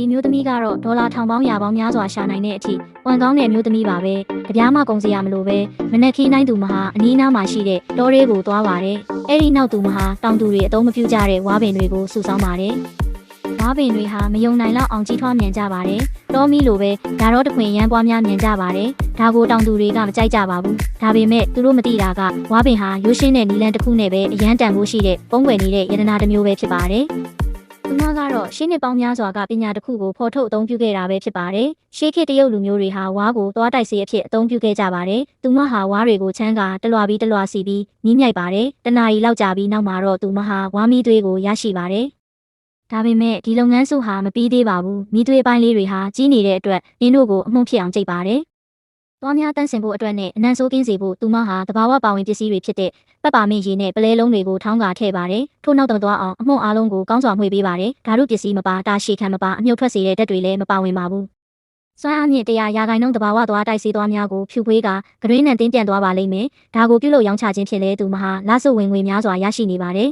ဒီမျိုးသမီးကတော့ဒေါ်လာထောင်ပေါင်းရာပေါင်းများစွာရှာနိုင်တဲ့အထိဝန်ကောင်းတဲ့မျိုးသမီးပါပဲကြပြားမကုန်စရာမလိုပဲမနက်ခင်းတိုင်းသူမဟာအနီးအနားမှာရှိတဲ့တောရဲကိုသွားပါတယ်အဲ့ဒီနောက်သူမဟာတောင်သူတွေအသုံးမပြုကြတဲ့ဝါပင်တွေကိုစုဆောင်းပါတယ်ဝါပင်တွေဟာမယုံနိုင်လောက်အောင်ကြီးထွားမြန်ကြပါတယ်တောမီလိုပဲဓာတော့တခွင်ရမ်းပွားများမြန်ကြပါတယ်ဒါကိုတောင်သူတွေကမကြိုက်ကြပါဘူးဒါပေမဲ့သူတို့မသိတာကဝါပင်ဟာရိုးရှင်းတဲ့နီလန်တစ်ခုနဲ့ပဲအရန်တန်ဖို့ရှိတဲ့ပုံွယ်နေတဲ့ယတနာတစ်မျိုးပဲဖြစ်ပါတယ် သူမကတော့ရှင်းနှစ်ပေါင်းများစွာကပညာတစ်ခုကိုဖော်ထုတ်အသုံးပြုခဲ့တာပဲဖြစ်ပါတယ်။ရှေးခေတ်တရုတ်လူမျိုးတွေဟာဝါးကိုသွားတိုက်စေအဖြစ်အသုံးပြုခဲ့ကြပါတယ်။သူမဟာဝါးတွေကိုချမ်းကတလွာပြီးတလွာစီပြီးမြင်းမြိုက်ပါတယ်။တနာရီလောက်ကြာပြီးနောက်မှာတော့သူမဟာဝါးမီးသွေးကိုရရှိပါတယ်။ဒါပေမဲ့ဒီလုပ်ငန်းစုဟာမပြီးသေးပါဘူး။မီးသွေးပိုင်းလေးတွေဟာကြီးနေတဲ့အတွက်နင်းတို့ကိုအမှုန့်ဖြစ်အောင်ကြိတ်ပါတယ်။ သွားများတန်းစင်ဖို့အတွက်နဲ့အနံဆိုးကင်းစေဖို့သူမဟာတဘာဝပါဝင်ပစ္စည်းတွေဖြစ်တဲ့ပတ်ပါမင်းရေနဲ့ပလဲလုံးတွေကိုထောင်းကာထည့်ပါတယ်။ထို့နောက်တော့သွားအောင်အမှုန့်အားလုံးကိုကောင်းစွာမှွေပေးပါတယ်။ဓာတုပစ္စည်းမပါတာရှည်ခံမပါအမြုပ်ထွက်စေတဲ့ဓာတ်တွေလည်းမပါဝင်ပါဘူး။စွမ်းအားမြင့်တရားရာဂိုင်နှုန်းတဘာဝသွားတိုက်စီသွားများကိုဖြူခွေးကဂရင်းနဲ့တင်းပြန်သွားပါလိမ့်မယ်။ဒါကိုပြုလုပ်ရောင်းချခြင်းဖြစ်လဲသူမဟာလဆုဝင်ငွေများစွာရရှိနေပါတယ်